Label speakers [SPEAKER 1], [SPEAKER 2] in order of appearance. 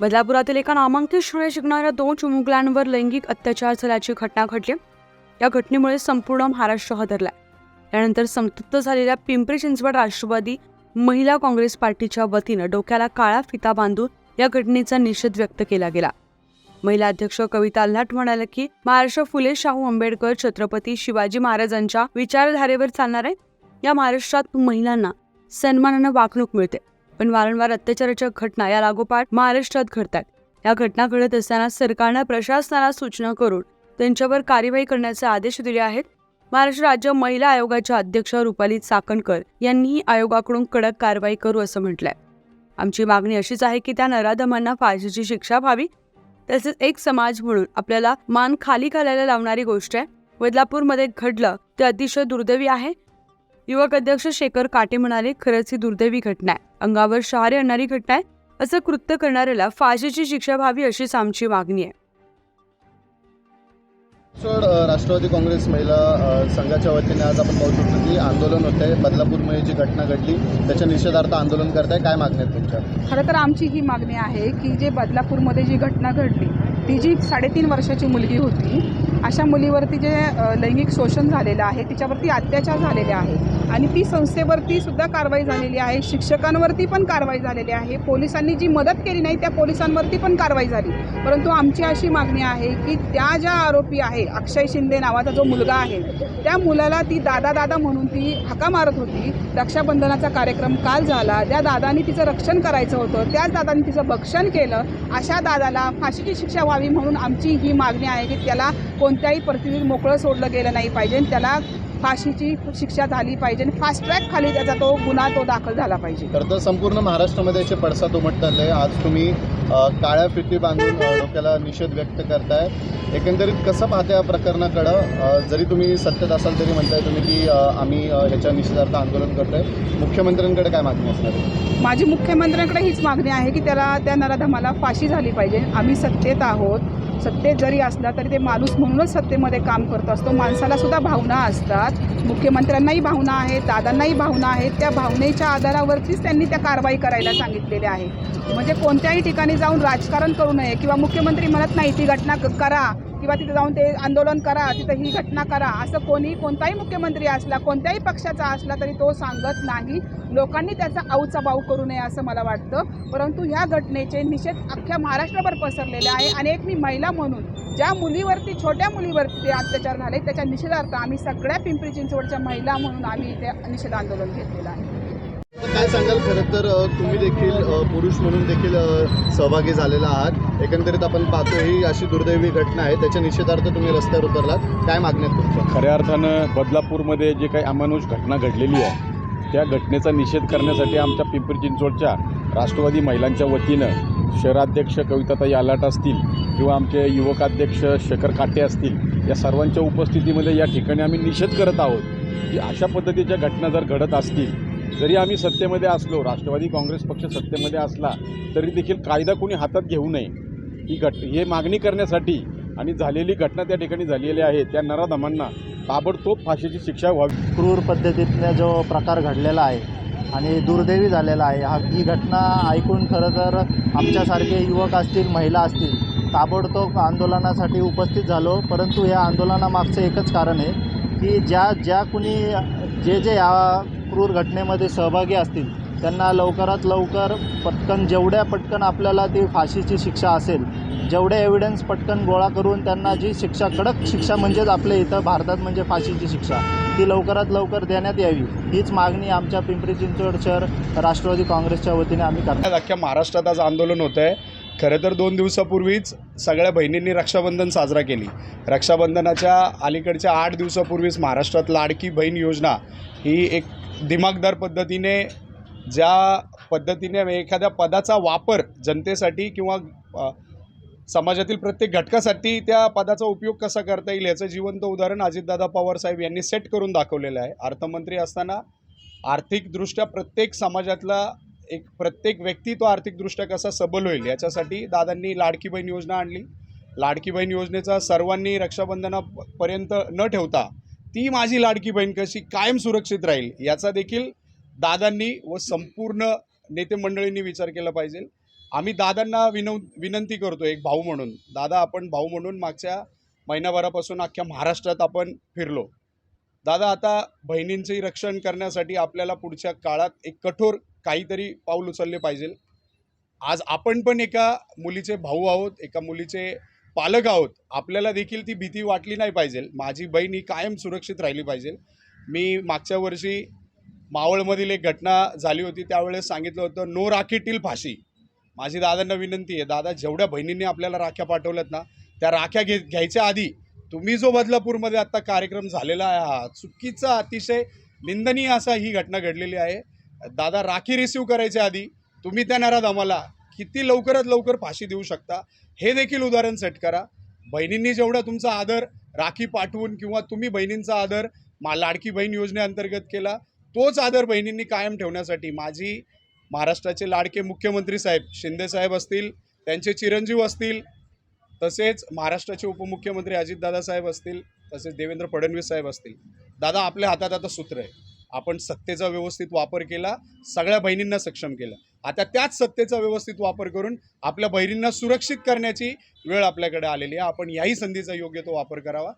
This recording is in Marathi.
[SPEAKER 1] बदलापुरातील एका नामांकित शाळेत शिकणाऱ्या दोन चिमुकल्यांवर लैंगिक अत्याचार झाल्याची घटना घडली. या घटनेमुळे संपूर्ण महाराष्ट्र हादरला. त्यानंतर संतप्त झालेल्या पिंपरी चिंचवड राष्ट्रवादी महिला काँग्रेस पार्टीच्या वतीनं डोक्याला काळा फिता बांधून या घटनेचा निषेध व्यक्त केला गेला. महिला अध्यक्ष कविता अल्हाट म्हणाल्या की महाराष्ट्र फुले शाहू आंबेडकर छत्रपती शिवाजी महाराजांच्या विचारधारेवर चालणार आहे या महाराष्ट्रात महिलांना सन्मानानं वागणूक मिळते. पण वारंवार अत्याचाराच्या घटना या लागोपाठ महाराष्ट्रात घडतात. या घटना घडत असताना सरकारनं प्रशासनाला सूचना करून त्यांच्यावर कार्यवाही करण्याचे आदेश दिले आहेत. महाराष्ट्र राज्य महिला आयोगाच्या अध्यक्ष रुपाली चाकणकर यांनीही आयोगाकडून कडक कारवाई करू असं म्हटलंय. आमची मागणी अशीच आहे की त्या नराधमांना फाशीची शिक्षा व्हावी. तसेच एक समाज म्हणून आपल्याला मान खाली घालायला लावणारी गोष्ट आहे. बदलापूरमध्ये घडलं ते अतिशय दुर्दैवी आहे. युवक अध्यक्ष शेखर काटे म्हणाले खरंच ही दुर्दैवी घटना आहे. अंगावर शहारे आणणारी घटना आहे. असं कृत्य करणाऱ्याला फाशीची शिक्षा व्हावी अशीच आमची मागणी आहे.
[SPEAKER 2] राष्ट्रवादी काँग्रेस महिला संघाच्या वतीने आज आपण पाहू शकतो की आंदोलन होत आहे बदलापूरमध्ये जी घटना घडली त्याच्या निषेधार्थ आंदोलन करताय. काय मागणी आहेत तुमच्या?
[SPEAKER 3] खरं तर आमची ही मागणी आहे की जे बदलापूरमध्ये जी घटना घडली ती जी साडेतीन वर्षाची मुलगी होती अशा मुलीवरती जे लैंगिक शोषण झालेलं आहे तिच्यावरती अत्याचार झालेले आहे. आणि ती संस्थेवरती सुद्धा कारवाई झालेली आहे. शिक्षकांवरती पण कारवाई झालेली आहे. पोलिसांनी जी मदत केली नाही त्या पोलिसांवरती पण कारवाई झाली. परंतु आमची अशी मागणी आहे की त्या ज्या आरोपी आहे अक्षय शिंदे नावाचा जो मुलगा आहे त्या मुलाला ती दादा दादा म्हणून ती हाका मारत होती. रक्षाबंधनाचा कार्यक्रम काल झाला. त्या दादानी तिचं रक्षण करायचं होतं. त्याच दादानी तिचं भक्षण केलं. अशा दादाला फाशीची शिक्षा व्हावी म्हणून आमची ही मागणी आहे की त्याला कोणत्याही परिस्थितीत मोकळं सोडलं गेलं नाही पाहिजे. आणि त्याला फाशीची शिक्षा झाली पाहिजे. आणि फास्ट ट्रॅक खाली त्याचा तो गुन्हा तो दाखल झाला पाहिजे.
[SPEAKER 2] तर तर संपूर्ण महाराष्ट्रामध्ये याचे पडसाद उमटतात आहे आज तुम्ही काळ्या फिटी बांधून डोक्याला निषेध व्यक्त करताय. एकंदरीत कसं पाहता या प्रकरणाकडं? जरी तुम्ही सत्तेत असाल तरी म्हणताय तुम्ही की आम्ही ह्याच्या निषेधार्थ आंदोलन करतोय. मुख्यमंत्र्यांकडे काय मागणी असणार आहे?
[SPEAKER 3] माझी मुख्यमंत्र्यांकडे हीच मागणी आहे की त्याला त्या नराधमाला फाशी झाली पाहिजे. आम्ही सत्तेत आहोत. सत्तेत जरी असला तरी ते माणूस म्हणूनच सत्तेमध्ये काम करत असतो. माणसाला सुद्धा भावना असतात. मुख्यमंत्र्यांनाही भावना आहेत दादांनाही भावना आहेत. त्या भावनेच्या आधारावरतीच त्यांनी त्या कारवाई करायला सांगितलेल्या आहे म्हणजे कोणत्याही ठिकाणी जाऊन राजकारण करू नये किंवा मुख्यमंत्री म्हणत नाही ती घटना क- करा. किंवा तिथे जाऊन ते आंदोलन करा तिथं ही घटना करा असं कोणी कोणताही मुख्यमंत्री असला कोणत्याही पक्षाचा असला तरी तो सांगत नाही. लोकांनी त्याचा आऊचाबाऊ करू नये असं मला वाटतं. परंतु ह्या घटनेचे निषेध अख्ख्या महाराष्ट्रभर पसरलेले आहे. आणि एक मी महिला म्हणून ज्या मुलीवरती छोट्या मुलीवरती ते अत्याचार झाले त्याच्या निषेधार्थ आम्ही सगळ्या पिंपरी चिंचवडच्या महिला म्हणून आम्ही इथे निषेध आंदोलन घेतलेलं आहे.
[SPEAKER 2] काय सांगाल खरं तर तुम्ही देखील पुरुष म्हणून देखील सहभागी झालेला आहात. एकंदरीत आपण पाहतो ही अशी दुर्दैवी घटना आहे. त्याच्या निषेधार्थ तुम्ही रस्त्यावर उतरलात. काय मागण्यात तुमच्या?
[SPEAKER 4] खऱ्या अर्थानं बदलापूरमध्ये जे काही अमानुष घटना घडलेली आहे त्या घटनेचा निषेध करण्यासाठी आमच्या पिंपरी चिंचवडच्या राष्ट्रवादी महिलांच्या वतीनं शहराध्यक्ष कविताताई आलाट असतील किंवा आमचे युवकाध्यक्ष शेखर काटे असतील या सर्वांच्या उपस्थितीमध्ये या ठिकाणी आम्ही निषेध करत आहोत की अशा पद्धतीच्या घटना जर घडत असतील जरी आम्ही सत्तेमध्ये असलो राष्ट्रवादी काँग्रेस पक्ष सत्तेमध्ये असला तरी देखील कायदा कोणी हातात घेऊ नये. ही घट हे मागणी करण्यासाठी आणि झालेली घटना त्या ठिकाणी झालेली आहे. त्या नराधमांना ताबडतोब फाशीची शिक्षा व्हावी.
[SPEAKER 5] क्रूर पद्धतीतला जो प्रकार घडलेला आहे आणि दुर्दैवी झालेला आहे हा ही घटना ऐकून खरं तर आमच्यासारखे युवक असतील महिला असतील ताबडतोब आंदोलनासाठी उपस्थित झालो. परंतु या आंदोलनामागचं एकच कारण आहे की ज्या ज्या कुणी जे जे या क्रूर घटनेमध्ये सहभागी असतील त्यांना लवकरात लवकर पटकन जेवढ्या पटकन आपल्याला ती फाशीची शिक्षा असेल जेवढे एव्हिडन्स पटकन गोळा करून त्यांना जी शिक्षा कडक शिक्षा म्हणजेच आपल्या इथं भारतात म्हणजे फाशीची शिक्षा ती लवकरात लवकर देण्यात यावी. हीच मागणी आमच्या पिंपरी चिंचवड शहर राष्ट्रवादी काँग्रेसच्या वतीने आम्ही करतो.
[SPEAKER 6] अख्ख्या महाराष्ट्रात आज आंदोलन होतं आहे खरं तर दोन दिवसापूर्वीच सगळ्या बहिणींनी रक्षाबंधन साजरा केली. रक्षाबंधनाच्या अलीकडच्या आठ दिवसापूर्वीच महाराष्ट्रात लाडकी बहीण योजना ही एक दिमागदार पद्धतीने ज्या पद्धतीने एखाद्या पदाचा वापर जनतेसाठी किंवा समाजातील प्रत्येक घटकासाठी त्या पदाचा उपयोग कसा करता येईल याचं जिवंत उदाहरण अजितदादा पवार साहेब यांनी सेट करून दाखवलेलं आहे. अर्थमंत्री असताना आर्थिकदृष्ट्या प्रत्येक समाजातला एक प्रत्येक व्यक्ती तो आर्थिकदृष्ट्या कसा सबल होईल याच्यासाठी दादांनी लाडकी बहीण योजना आणली. लाडकी बहीण योजनेचा सर्वांनी रक्षाबंधनापर्यंत न ठेवता ती माझी लाडकी बहीण कशी कायम सुरक्षित राहील याचा देखील दादांनी व संपूर्ण नेते मंडळींनी विचार केला पाहिजे. आम्ही दादांना विनव विनंती करतो एक भाऊ म्हणून. दादा आपण भाऊ म्हणून मागच्या महिनाभरापासून अख्ख्या महाराष्ट्रात आपण फिरलो. दादा आता बहिणींचंही रक्षण करण्यासाठी आपल्याला पुढच्या काळात एक कठोर काहीतरी पाऊल उचलले पाहिजे. आज आपण पण एका मुलीचे भाऊ आहोत एका मुलीचे पालक आहोत. आपल्याला देखील ती भीती वाटली नाही पाहिजे. माझी बहीण ही कायम सुरक्षित राहिली पाहिजे. मी मागच्या वर्षी मावळमधील एक घटना झाली होती. त्यावेळेस सांगितलं होतं नो राखीटील फाशी. माझी दादांना विनंती आहे. दादा जेवढ्या बहिणींनी आपल्याला राख्या पाठवल्यात ना त्या राख्या घे घ्यायच्या आधी तुम्ही जो बदलापूरमध्ये आत्ता कार्यक्रम झालेला आहे हा चुकीचा अतिशय निंदनीय असा ही घटना घडलेली आहे. दादा राखी रिसिव्ह करायच्या आधी तुम्ही त्या नाराज आम्हाला किती लवकरात लवकर फाशी देऊ शकता हे देखील उदाहरण सेट करा. बहिणींनी जेवढा तुमचा आदर राखी पाठवून किंवा तुम्ही बहिणींचा आदर मा लाडकी बहीण योजनेअंतर्गत केला तोच आदर बहिणींनी कायम ठेवण्यासाठी माझी महाराष्ट्राचे लाडके मुख्यमंत्री साहेब शिंदे साहेब असतील त्यांचे चिरंजीव असतील तसेच महाराष्ट्राचे उपमुख्यमंत्री अजितदादा साहेब असतील तसेच देवेंद्र फडणवीस साहेब असतील. दादा आपल्या हातात आता सूत्र आहे. आपण सत्तेचा व्यवस्थित वापर केला सगळ्या बहिणींना सक्षम केलं. आता त्याच सत्तेचा व्यवस्थित वापर करून आपल्या बहिणींना सुरक्षित करण्याची वेळ आपल्याकडे आलेली आहे. आपण याही संधीचा योग्य तो वापर करावा.